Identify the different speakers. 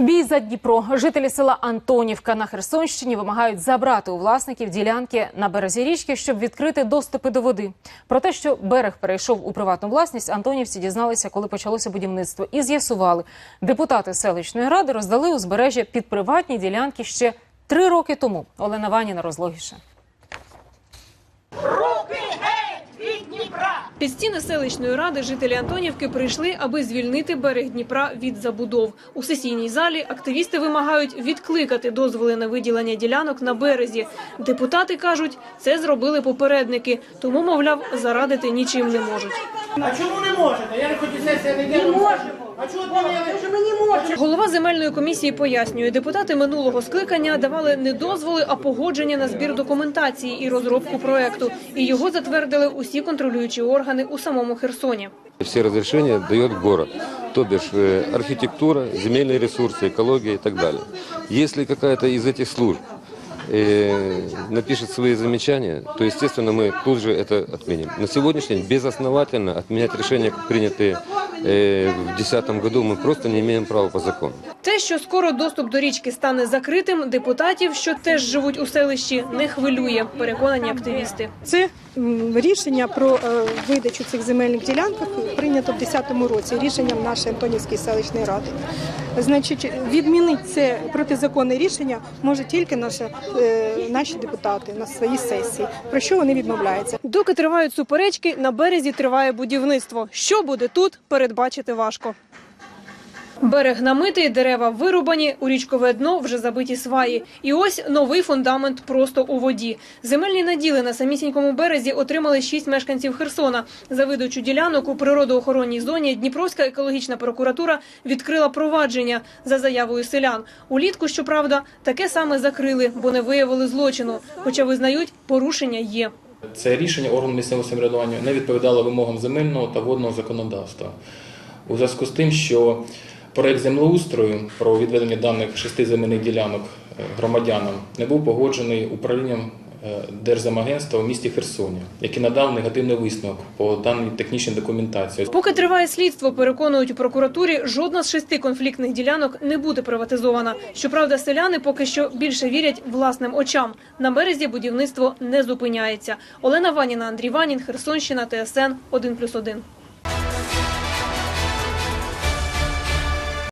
Speaker 1: Бій за Дніпро. Жителі села Антонівка на Херсонщині вимагають забрати у власників ділянки на березі річки, щоб відкрити доступи до води. Про те, що берег перейшов у приватну власність, антонівці дізналися, коли почалося будівництво, і з'ясували, депутати селищної ради роздали узбережжя під приватні ділянки ще три роки тому. Олена Ваніна розлогіше.
Speaker 2: Під стіни селищної ради жителі Антонівки прийшли, аби звільнити берег Дніпра від забудов. У сесійній залі активісти вимагають відкликати дозволи на виділення ділянок на березі. Депутати кажуть, це зробили попередники, тому, мовляв, зарадити нічим не можуть.
Speaker 3: А чому не можете? Я не хочу сесія не. Не можемо. А чого ви
Speaker 2: Голова земельної комісії пояснює, депутати минулого скликання давали не дозволи, а погодження на збір документації і розробку проекту. І його затвердили усі контролюючі органи у самому Херсоні.
Speaker 4: Все разрешения дает город, то бишь э, архитектура, земельные ресурсы, экология и так далее. Если какая-то из этих служб э, напишет свои замечания, то, естественно, мы тут же это отменим. На сегодняшний день безосновательно отменять решения, принятые э, в 2010 году, мы просто не имеем права по закону.
Speaker 2: Те, що скоро доступ до річки стане закритим, депутатів, що теж живуть у селищі, не хвилює, переконані активісти.
Speaker 5: Це рішення про е, видачу цих земельних ділянок прийнято в 2010 році рішенням нашої Антонівської селищної ради. Значить, відмінити це протизаконне рішення може тільки наші, е, наші депутати на своїй сесії. Про що вони відмовляються?
Speaker 2: Доки тривають суперечки, на березі триває будівництво. Що буде тут, передбачити важко. Берег намитий, дерева вирубані, у річкове дно вже забиті сваї. І ось новий фундамент просто у воді. Земельні наділи на самісінькому березі отримали шість мешканців Херсона. За видачу ділянок у природоохоронній зоні Дніпровська екологічна прокуратура відкрила провадження за заявою селян. Улітку, щоправда, таке саме закрили, бо не виявили злочину. Хоча визнають, порушення є.
Speaker 6: Це рішення органу місцевого самоврядування не відповідало вимогам земельного та водного законодавства. У зв'язку з тим, що проект землеустрою про відведення даних шести земельних ділянок е, громадянам не був погоджений управлінням е, Держземагентства у місті Херсоні, який надав негативний висновок по даній технічній документації.
Speaker 2: Поки триває слідство, переконують у прокуратурі, жодна з шести конфліктних ділянок не буде приватизована. Щоправда, селяни поки що більше вірять власним очам. На березі будівництво не зупиняється. Олена Ваніна, Андрій Ванін, Херсонщина, ТСН 1+,1.